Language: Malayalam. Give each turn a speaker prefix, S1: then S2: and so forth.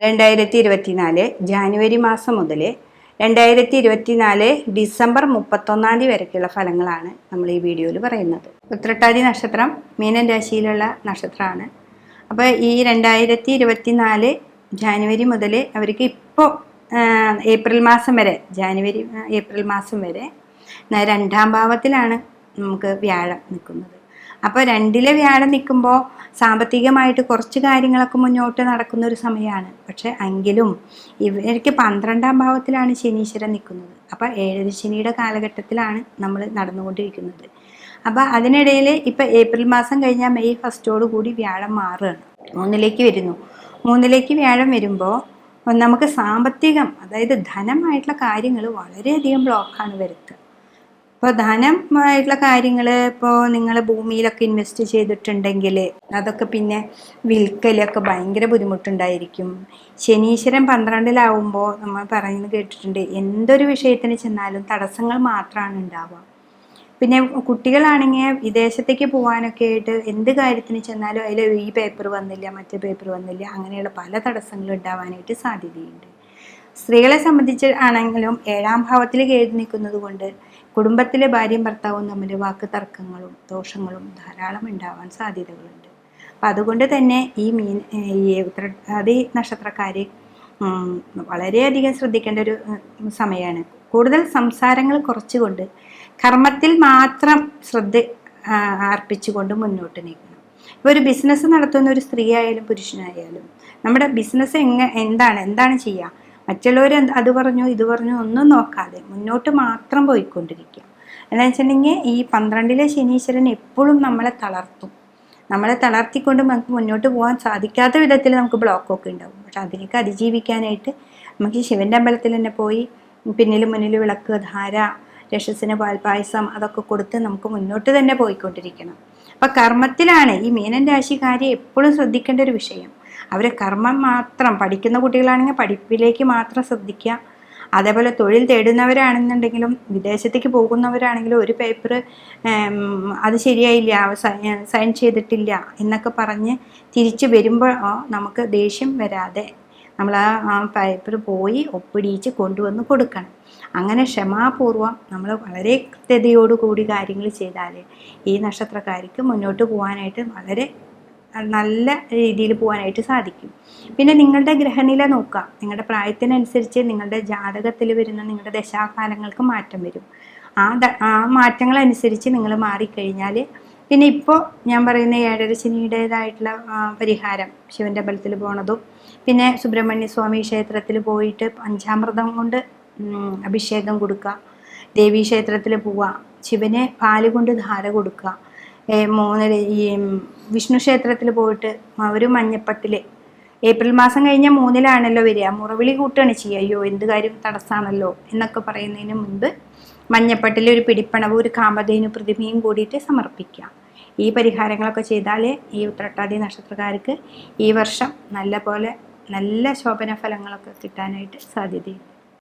S1: രണ്ടായിരത്തി ഇരുപത്തിനാല് ജാനുവരി മാസം മുതൽ രണ്ടായിരത്തി ഇരുപത്തിനാല് ഡിസംബർ മുപ്പത്തൊന്നാം തീയതി വരയ്ക്കുള്ള ഫലങ്ങളാണ് നമ്മൾ ഈ വീഡിയോയിൽ പറയുന്നത്. ഉത്രട്ടാതി നക്ഷത്രം മീനൻ രാശിയിലുള്ള നക്ഷത്രമാണ്. അപ്പോൾ ഈ രണ്ടായിരത്തി ഇരുപത്തിനാല് ജാനുവരി മുതൽ അവർക്ക് ഇപ്പോൾ ഏപ്രിൽ മാസം വരെ ജാനുവരി ഏപ്രിൽ മാസം വരെ രണ്ടാം ഭാവത്തിലാണ് നമുക്ക് വ്യാഴം നിൽക്കുന്നത്. അപ്പോൾ രണ്ടിലെ വ്യാഴം നിൽക്കുമ്പോൾ സാമ്പത്തികമായിട്ട് കുറച്ച് കാര്യങ്ങളൊക്കെ മുന്നോട്ട് നടക്കുന്ന ഒരു സമയമാണ് പക്ഷേ എങ്കിലും ഇവർക്ക് പന്ത്രണ്ടാം ഭാവത്തിലാണ് ശനീശ്വരൻ നിൽക്കുന്നത്. അപ്പോൾ ഏഴര ശനിയുടെ കാലഘട്ടത്തിലാണ് നമ്മൾ നടന്നുകൊണ്ടിരിക്കുന്നത്. അപ്പോൾ അതിനിടയിൽ ഇപ്പോൾ ഏപ്രിൽ മാസം കഴിഞ്ഞാൽ മെയ് ഫസ്റ്റോട് കൂടി വ്യാഴം മാറുകയാണ്. മൂന്നിലേക്ക് വരുന്നു. മൂന്നിലേക്ക് വ്യാഴം വരുമ്പോൾ നമുക്ക് സാമ്പത്തികം അതായത് ധനമായിട്ടുള്ള കാര്യങ്ങൾ വളരെയധികം ബ്ലോക്കാണ് വരുത്തുക. ഇപ്പോൾ ധനമായിട്ടുള്ള കാര്യങ്ങൾ ഇപ്പോൾ നിങ്ങൾ ഭൂമിയിലൊക്കെ ഇൻവെസ്റ്റ് ചെയ്തിട്ടുണ്ടെങ്കിൽ അതൊക്കെ പിന്നെ വിൽക്കലൊക്കെ ഭയങ്കര ബുദ്ധിമുട്ടുണ്ടായിരിക്കും. ശനീശ്വരൻ പന്ത്രണ്ടിലാവുമ്പോൾ നമ്മൾ പറയുന്നത് കേട്ടിട്ടുണ്ട് എന്തൊരു വിഷയത്തിന് ചെന്നാലും തടസ്സങ്ങൾ മാത്രമാണ് ഉണ്ടാവുക. പിന്നെ കുട്ടികളാണെങ്കിൽ വിദേശത്തേക്ക് പോകാനൊക്കെ ആയിട്ട് എന്ത് കാര്യത്തിന് ചെന്നാലും അതിൽ ഈ പേപ്പർ വന്നില്ല മറ്റേ പേപ്പർ വന്നില്ല അങ്ങനെയുള്ള പല തടസ്സങ്ങളും ഉണ്ടാവാനായിട്ട് സാധ്യതയുണ്ട്. സ്ത്രീകളെ സംബന്ധിച്ച് ആണെങ്കിലും ഏഴാം ഭാവത്തിൽ കയറി നിൽക്കുന്നത് കൊണ്ട് കുടുംബത്തിലെ ഭാര്യയും ഭർത്താവും തമ്മിൽ വാക്ക് തർക്കങ്ങളും ദോഷങ്ങളും ധാരാളം ഉണ്ടാവാൻ സാധ്യതകളുണ്ട്. അപ്പം അതുകൊണ്ട് തന്നെ ഈ മീൻ ഈ ഉത്രട്ടാതി നക്ഷത്രക്കാർ വളരെയധികം ശ്രദ്ധിക്കേണ്ട ഒരു സമയമാണ് കൂടുതൽ സംസാരങ്ങൾ കുറച്ചുകൊണ്ട് കർമ്മത്തിൽ മാത്രം ശ്രദ്ധ അർപ്പിച്ചുകൊണ്ട് മുന്നോട്ട് നീക്കണം ഇപ്പോൾ ഒരു ബിസിനസ് നടത്തുന്ന ഒരു സ്ത്രീ ആയാലും പുരുഷനായാലും നമ്മുടെ ബിസിനസ് എങ്ങ എന്താണ് എന്താണ് ചെയ്യുക മറ്റുള്ളവർ അത് പറഞ്ഞു ഇത് പറഞ്ഞു ഒന്നും നോക്കാതെ മുന്നോട്ട് മാത്രം പോയിക്കൊണ്ടിരിക്കുക. എന്താ വെച്ചിട്ടുണ്ടെങ്കിൽ ഈ പന്ത്രണ്ടിലെ ശനീശ്വരൻ എപ്പോഴും നമ്മളെ തളർത്തും. നമ്മളെ തളർത്തിക്കൊണ്ട് നമുക്ക് മുന്നോട്ട് പോകാൻ സാധിക്കാത്ത വിധത്തിൽ നമുക്ക് ബ്ലോക്കൊക്കെ ഉണ്ടാവും. പക്ഷെ അതിനൊക്കെ അതിജീവിക്കാനായിട്ട് നമുക്ക് ശിവന്റെ അമ്പലത്തിൽ തന്നെ പോയി പിന്നിലും മുന്നിലും വിളക്ക് ധാര രക്ഷസിന് പാൽപായസം അതൊക്കെ കൊടുത്ത് നമുക്ക് മുന്നോട്ട് തന്നെ പോയിക്കൊണ്ടിരിക്കണം. അപ്പം കർമ്മത്തിലാണ് ഈ മീനൻ രാശിക്കാരെ എപ്പോഴും ശ്രദ്ധിക്കേണ്ട ഒരു വിഷയം. അവർ കർമ്മം മാത്രം പഠിക്കുന്ന കുട്ടികളാണെങ്കിൽ പഠിപ്പിലേക്ക് മാത്രം ശ്രദ്ധിക്കുക. അതേപോലെ തൊഴിൽ തേടുന്നവരാണെന്നുണ്ടെങ്കിലും വിദേശത്തേക്ക് പോകുന്നവരാണെങ്കിലും ഒരു പേപ്പർ അത് ശരിയായില്ല സൈൻ ചെയ്തിട്ടില്ല എന്നൊക്കെ പറഞ്ഞ് തിരിച്ച് വരുമ്പോൾ നമുക്ക് ദേഷ്യം വരാതെ നമ്മൾ ആ പേപ്പർ പോയി ഒപ്പിടിയിച്ച് കൊണ്ടുവന്ന് കൊടുക്കണം. അങ്ങനെ ക്ഷമാപൂർവം നമ്മൾ വളരെ കൃത്യതയോടുകൂടി കാര്യങ്ങൾ ചെയ്താൽ ഈ നക്ഷത്രക്കാർക്ക് മുന്നോട്ട് പോകാനായിട്ട് വളരെ നല്ല രീതിയിൽ പോകാനായിട്ട് സാധിക്കും. പിന്നെ നിങ്ങളുടെ ഗ്രഹനില നോക്കുക. നിങ്ങളുടെ പ്രായത്തിനനുസരിച്ച് നിങ്ങളുടെ ജാതകത്തിൽ വരുന്ന നിങ്ങളുടെ ദശാകാലങ്ങൾക്ക് മാറ്റം വരും. ആ ആ മാറ്റങ്ങളനുസരിച്ച് നിങ്ങൾ മാറിക്കഴിഞ്ഞാൽ പിന്നെ ഇപ്പോൾ ഞാൻ പറയുന്ന ഏഴര ശനിയുടേതായിട്ടുള്ള പരിഹാരം ശിവന്റെ ബലത്തിൽ പോണതും പിന്നെ സുബ്രഹ്മണ്യ സ്വാമി ക്ഷേത്രത്തിൽ പോയിട്ട് പഞ്ചാമൃതം കൊണ്ട് അഭിഷേകം കൊടുക്കുക. ദേവീ ക്ഷേത്രത്തിൽ പോവുക. ശിവനെ പാൽ കൊണ്ട് ധാര കൊടുക്കുക. ഏ, ഈ വിഷ്ണു ക്ഷേത്രത്തിൽ പോയിട്ട് ഒരു മഞ്ഞപ്പട്ടിൽ ഏപ്രിൽ മാസം കഴിഞ്ഞ മൂന്നിലാണല്ലോ വരിക. മുറവിളി കൂട്ടുകയാണ് ചെയ്യുക. അയ്യോ എന്ത് കാര്യം തടസ്സമാണല്ലോ എന്നൊക്കെ പറയുന്നതിന് മുൻപ് മഞ്ഞപ്പട്ടിൽ ഒരു പിടിപ്പണവും ഒരു കാമധേനു പ്രതിമയും കൂടിയിട്ട് സമർപ്പിക്കുക. ഈ പരിഹാരങ്ങളൊക്കെ ചെയ്താൽ ഈ ഉത്രട്ടാതി നക്ഷത്രക്കാർക്ക് ഈ വർഷം നല്ല പോലെ നല്ല ശോഭന ഫലങ്ങളൊക്കെ കിട്ടാനായിട്ട് സാധ്യതയുണ്ട്.